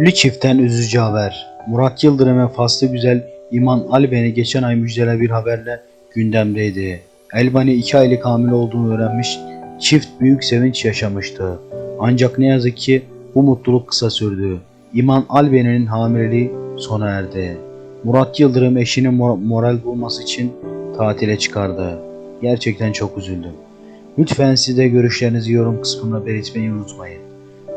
Ünlü çiftten üzücü haber. Murat Yıldırım ve Faslı Güzel İman Alben'i geçen ay müjdelen bir haberle gündemdeydi. Elbani 2 aylık hamile olduğunu öğrenmiş, çift büyük sevinç yaşamıştı. Ancak ne yazık ki bu mutluluk kısa sürdü. İman Alben'in hamileliği sona erdi. Murat Yıldırım eşinin mor- moral bulması için tatile çıkardı. Gerçekten çok üzüldüm. Lütfen siz de görüşlerinizi yorum kısmına belirtmeyi unutmayın.